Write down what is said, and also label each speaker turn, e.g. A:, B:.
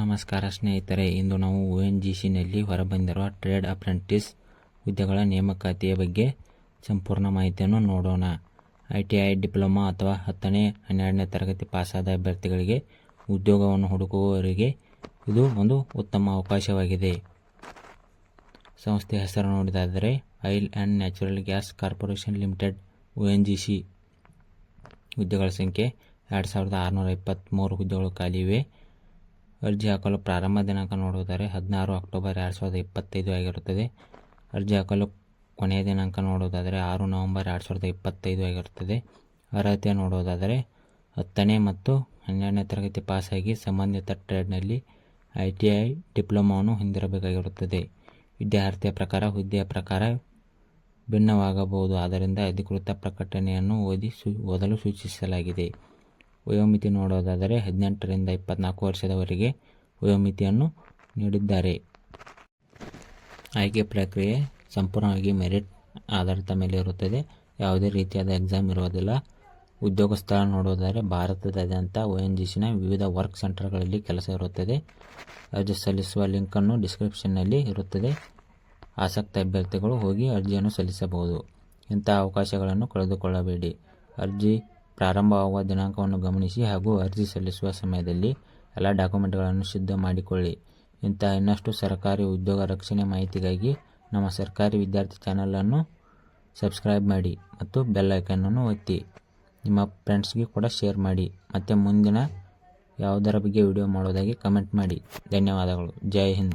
A: ನಮಸ್ಕಾರ ಸ್ನೇಹಿತರೆ, ಇಂದು ನಾವು ಒ ಎನ್ ಜಿ ಸಿನಲ್ಲಿ ಹೊರಬಂದಿರುವ ಟ್ರೇಡ್ ಅಪ್ರೆಂಟಿಸ್ ಹುದ್ದೆಗಳ ನೇಮಕಾತಿಯ ಬಗ್ಗೆ ಸಂಪೂರ್ಣ ಮಾಹಿತಿಯನ್ನು ನೋಡೋಣ. ಐ ಟಿ ಐ ಡಿಪ್ಲೊಮಾ ಅಥವಾ ಹತ್ತನೇ, ಹನ್ನೆರಡನೇ ತರಗತಿ ಪಾಸಾದ ಅಭ್ಯರ್ಥಿಗಳಿಗೆ ಉದ್ಯೋಗವನ್ನು ಹುಡುಕುವವರಿಗೆ ಇದು ಒಂದು ಉತ್ತಮ ಅವಕಾಶವಾಗಿದೆ. ಸಂಸ್ಥೆ ಹೆಸರು ನೋಡಿದಾದರೆ, oil and natural gas corporation limited O N G C. ಹುದ್ದೆಗಳ ಸಂಖ್ಯೆ ಎರಡು ಸಾವಿರದ ಆರುನೂರ ಇಪ್ಪತ್ತ್ಮೂರು ಹುದ್ದೆಗಳು ಖಾಲಿ ಇವೆ. ಅರ್ಜಿ ಹಾಕಲು ಪ್ರಾರಂಭ ದಿನಾಂಕ ನೋಡುವುದಾದರೆ ಹದಿನಾರು ಅಕ್ಟೋಬರ್ ಎರಡು ಸಾವಿರದ ಇಪ್ಪತ್ತೈದು ಆಗಿರುತ್ತದೆ. ಅರ್ಜಿ ಹಾಕಲು ಕೊನೆಯ ದಿನಾಂಕ ನೋಡುವುದಾದರೆ ಆರು ನವೆಂಬರ್ ಎರಡು ಸಾವಿರದ ಇಪ್ಪತ್ತೈದು ಆಗಿರುತ್ತದೆ. ಅರ್ಹತೆ ನೋಡುವುದಾದರೆ ಹತ್ತನೇ ಮತ್ತು ಹನ್ನೆರಡನೇ ತರಗತಿ ಪಾಸಾಗಿ ಸಂಬಂಧಿತ ಟ್ರೇಡ್ನಲ್ಲಿ ಐ ಟಿ ಐ ಡಿಪ್ಲೊಮಾವನ್ನು ಹೊಂದಿರಬೇಕಾಗಿರುತ್ತದೆ. ವಿದ್ಯಾರ್ಥಿಯ ಪ್ರಕಾರ, ಹುದ್ದೆಯ ಪ್ರಕಾರ ಭಿನ್ನವಾಗಬಹುದು. ಆದ್ದರಿಂದ ಅಧಿಕೃತ ಪ್ರಕಟಣೆಯನ್ನು ಓದಿ ಸು, ಓದಲು ಸೂಚಿಸಲಾಗಿದೆ. ವಯೋಮಿತಿ ನೋಡೋದಾದರೆ ಹದಿನೆಂಟರಿಂದ ಇಪ್ಪತ್ನಾಲ್ಕು ವರ್ಷದವರೆಗೆ ವಯೋಮಿತಿಯನ್ನು ನೀಡಿದ್ದಾರೆ. ಆಯ್ಕೆ ಪ್ರಕ್ರಿಯೆ ಸಂಪೂರ್ಣವಾಗಿ ಮೆರಿಟ್ ಆಧಾರಿತ ಮೇಲೆ ಇರುತ್ತದೆ. ಯಾವುದೇ ರೀತಿಯಾದ ಎಕ್ಸಾಮ್ ಇರುವುದಿಲ್ಲ. ಉದ್ಯೋಗ ಸ್ಥಳ ನೋಡೋದಾದರೆ ಭಾರತದಾದ್ಯಂತ ಒ ಎನ್ ಜಿ ಸಿನ ವಿವಿಧ ವರ್ಕ್ ಸೆಂಟರ್ಗಳಲ್ಲಿ ಕೆಲಸ ಇರುತ್ತದೆ. ಅರ್ಜಿ ಸಲ್ಲಿಸುವ ಲಿಂಕನ್ನು ಡಿಸ್ಕ್ರಿಪ್ಷನ್ನಲ್ಲಿ ಇರುತ್ತದೆ. ಆಸಕ್ತ ಅಭ್ಯರ್ಥಿಗಳು ಹೋಗಿ ಅರ್ಜಿಯನ್ನು ಸಲ್ಲಿಸಬಹುದು. ಇಂಥ ಅವಕಾಶಗಳನ್ನು ಕಳೆದುಕೊಳ್ಳಬೇಡಿ. ಅರ್ಜಿ ಪ್ರಾರಂಭವಾಗುವ ದಿನಾಂಕವನ್ನು ಗಮನಿಸಿ ಹಾಗೂ ಅರ್ಜಿ ಸಲ್ಲಿಸುವ ಸಮಯದಲ್ಲಿ ಎಲ್ಲ ಡಾಕ್ಯುಮೆಂಟ್ಗಳನ್ನು ಸಿದ್ಧ ಮಾಡಿಕೊಳ್ಳಿ. ಇಂತಹ ಇನ್ನಷ್ಟು ಸರ್ಕಾರಿ ಉದ್ಯೋಗ ರಕ್ಷಣೆ ಮಾಹಿತಿಗಾಗಿ ನಮ್ಮ ಸರ್ಕಾರಿ ವಿದ್ಯಾರ್ಥಿ ಚಾನಲನ್ನು ಸಬ್ಸ್ಕ್ರೈಬ್ ಮಾಡಿ ಮತ್ತು ಬೆಲ್ ಐಕನನ್ನು ಒತ್ತಿ. ನಿಮ್ಮ ಫ್ರೆಂಡ್ಸ್ಗೆ ಕೂಡ ಶೇರ್ ಮಾಡಿ. ಮತ್ತು ಮುಂದಿನ ಯಾವುದರ ಬಗ್ಗೆ ವಿಡಿಯೋ ಮಾಡೋದಾಗಿ ಕಮೆಂಟ್ ಮಾಡಿ. ಧನ್ಯವಾದಗಳು. ಜೈ ಹಿಂದ್.